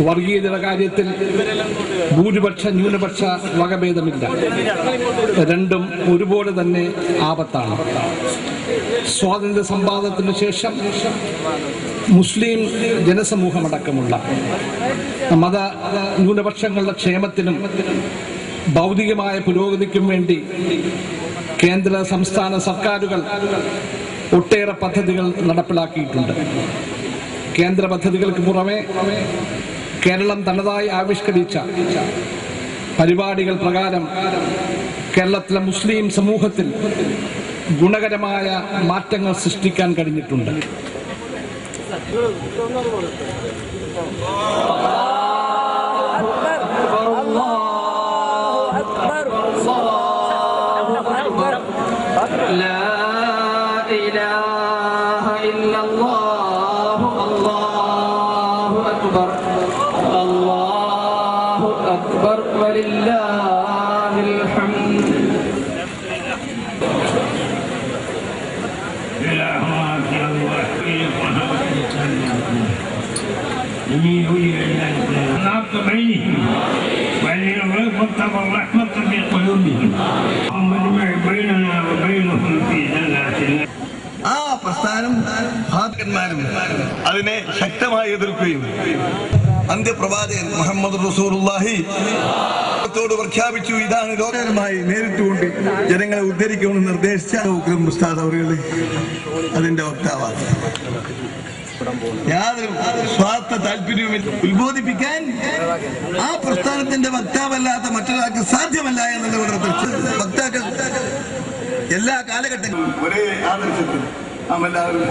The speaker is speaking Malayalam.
വർഗീയതയുടെ കാര്യത്തിൽ ഭൂരിപക്ഷ ന്യൂനപക്ഷ വകഭേദമില്ല. രണ്ടും ഒരുപോലെ തന്നെ ആപത്താണ്. സ്വാതന്ത്ര്യ സമ്പാദത്തിന് ശേഷം മുസ്ലിം ജനസമൂഹമടക്കമുള്ള മത ന്യൂനപക്ഷങ്ങളുടെ ക്ഷേമത്തിനും ഭൗതികമായ പുരോഗതിക്കും വേണ്ടി കേന്ദ്ര സംസ്ഥാന സർക്കാരുകൾ ഒട്ടേറെ പദ്ധതികൾ നടപ്പിലാക്കിയിട്ടുണ്ട്. കേന്ദ്ര പദ്ധതികൾക്ക് പുറമെ കേരളം തനതായി ആവിഷ്കരിച്ച പരിപാടികൾ പ്രകാരം കേരളത്തിലെ മുസ്ലിം സമൂഹത്തിൽ ഗുണകരമായ മാറ്റങ്ങൾ സൃഷ്ടിക്കാൻ കഴിഞ്ഞിട്ടുണ്ട്. ഇലാഹ ഇല്ലല്ലാഹു അല്ലാഹു അക്ബർ. أكبر الله أكبر ولله الحمد العبد بينهم وأن الرفقة والرحمة في قلوبهم اللهم اجمع بيننا وبينهم في جنات النعيم ആ പ്രസ്ഥാനം ഭാഗന്മാരും അതിനെ ശക്തമായി എതിർക്കുകയും അന്ത്യപ്രവാചകൻ മുഹമ്മദ് റസൂർഹി ോട് പ്രഖ്യാപിച്ചു. ഇതാണ് ലോകമായി നേരിട്ടുകൊണ്ട് ജനങ്ങളെ ഉദ്ധരിക്കുമെന്ന് നിർദ്ദേശിച്ച ഉഗ്രം ഉസ്താദ് അവറുകളെ അതിന്റെ വക്താവാണ്. യാതൊരു സ്വാർത്ഥ താല്പര്യവും ഉത്ബോധിപ്പിക്കാൻ ആ പ്രസ്ഥാനത്തിന്റെ വക്താവല്ലാത്ത മറ്റൊരാൾക്ക് സാധ്യമല്ല എന്നുള്ള വളരെ വക്താക്കൾ എല്ലാ കാലഘട്ടങ്ങളും ഒരേ ആദർശത്തിൽ നാം എല്ലാവരും